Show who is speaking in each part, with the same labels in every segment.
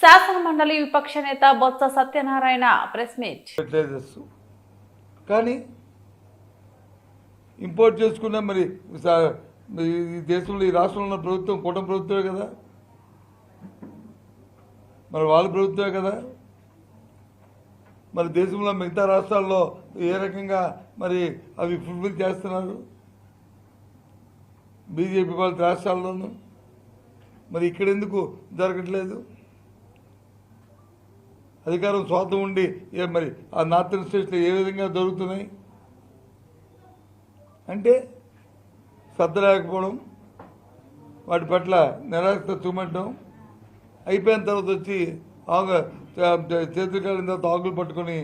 Speaker 1: శాసన మండలి విపక్ష నేత బొత్స సత్యనారాయణ ప్రెస్ మీట్.
Speaker 2: కానీ ఇంపోర్ట్ చేసుకున్న మరి సా- ఈ దేశంలో ఈ రాష్ట్రంలో ఉన్న ప్రభుత్వం కూటమి ప్రభుత్వమే కదా? మరి వాళ్ళ ప్రభుత్వమే కదా? మరి దేశంలో మిగతా రాష్ట్రాల్లో ఏ రకంగా మరి అవి ఫుల్ఫిల్ చేస్తున్నారు? బీజేపీ వాళ్ళ రాష్ట్రాల్లోనూ? మరి ఇక్కడ ఎందుకు జరగట్లేదు? అధికారం స్వార్థం ఉండి మరి ఆ నార్థన్ స్టేట్స్లో ఏ విధంగా దొరుకుతున్నాయి అంటే శ్రద్ధ లేకపోవడం వాటి పట్ల నిరాశ చూపెట్టడం అయిపోయిన తర్వాత వచ్చి ఆగ చేతులు కాలిన తర్వాత ఆకులు పట్టుకొని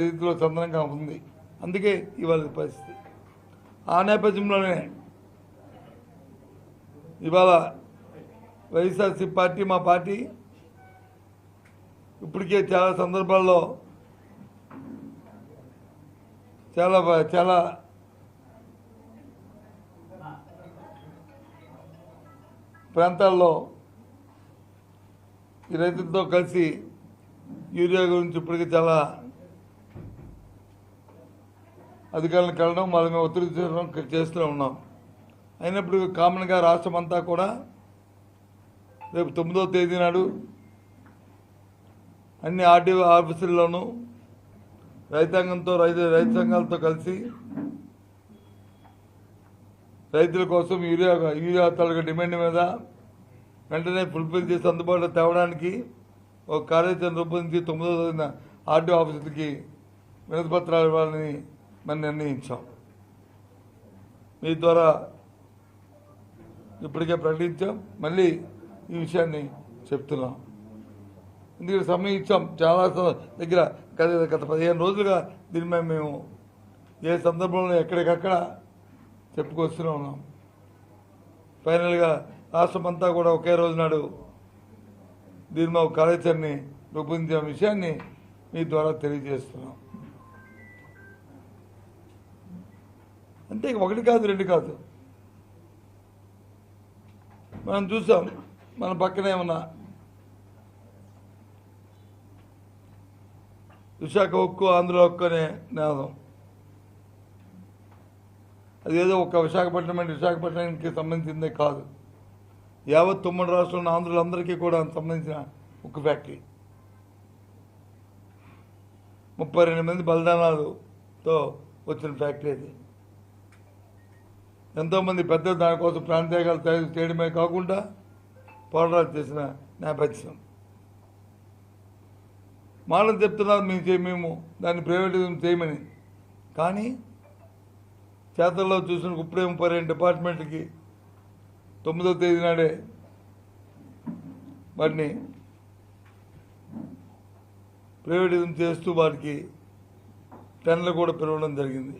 Speaker 2: రీతిలో చందనంగా ఉంది. అందుకే ఇవాళ పరిస్థితి. ఆ నేపథ్యంలోనే ఇవాళ వైఎస్ఆర్సీ పార్టీ మా పార్టీ ఇప్పటికే చాలా సందర్భాల్లో చాలా చాలా ప్రాంతాల్లో ఈ రైతులతో కలిసి యూరియా గురించి ఇప్పటికే చాలా అధికారులను కలడం వాళ్ళ మేము ఒత్తిడి చేయడం చేస్తూనే ఉన్నాం. అయినప్పుడు కామన్గా రాష్ట్రం అంతా కూడా రేపు తొమ్మిదో తేదీ నాడు అన్ని ఆర్డీఓ ఆఫీసుల్లోనూ రైతాంగంతో రైతు రైతు సంఘాలతో కలిసి రైతుల కోసం యూరియా యూరియా తాలూకా డిమాండ్ మీద వెంటనే ఫుల్ఫిల్ చేసి అందుబాటులో తేవడానికి ఒక కార్యాచరణ రూపొందించి తొమ్మిదో తేదీన ఆర్డీఓ ఆఫీసులకి వినతి పత్రాలు ఇవ్వాలని మనం నిర్ణయించాం. మీ ద్వారా ఇప్పటికే ప్రకటించాం. మళ్ళీ ఈ విషయాన్ని చెప్తున్నాం. ఎందుకంటే సమయం ఇచ్చాం. చాలా దగ్గర గత గత పదిహేను రోజులుగా దీని మీద మేము ఏ సందర్భంలో ఎక్కడికక్కడ చెప్పుకొస్తూనే ఉన్నాం. ఫైనల్గా రాష్ట్రం అంతా కూడా ఒకే రోజు నాడు దీని మా ఒక కార్యాచరణని రూపొందించిన విషయాన్ని మీ ద్వారా తెలియజేస్తున్నాం. అంటే ఒకటి కాదు రెండు కాదు. మనం చూసాం మన పక్కనే ఉన్న విశాఖ ఉక్కు ఆంధ్ర ఉక్కు అనే అదేదో ఒక విశాఖపట్నం అంటే విశాఖపట్నానికి సంబంధించిందే కాదు. యావత్ తొమ్మిది రాష్ట్రంలో ఆంధ్రులందరికీ కూడా సంబంధించిన ఉక్కు ఫ్యాక్టరీ. ముప్పై రెండు మంది బలిదానాలతో వచ్చిన ఫ్యాక్టరీ అది. ఎంతోమంది పెద్ద దానికోసం ప్రాంతీయాలు తయారు చేయడమే కాకుండా పోరాటాలు చేసిన నేపథ్యం. మాటలు చెప్తున్నారు మేము చే మేము దాన్ని ప్రైవేటిజం చేయమని. కానీ చేతల్లో చూసిన ఇప్పుడే ముప్పై డిపార్ట్మెంట్కి తొమ్మిదో తేదీ నాడే వాటిని ప్రైవేటిజం చేస్తూ వారికి టెన్లు కూడా పిలవడం జరిగింది.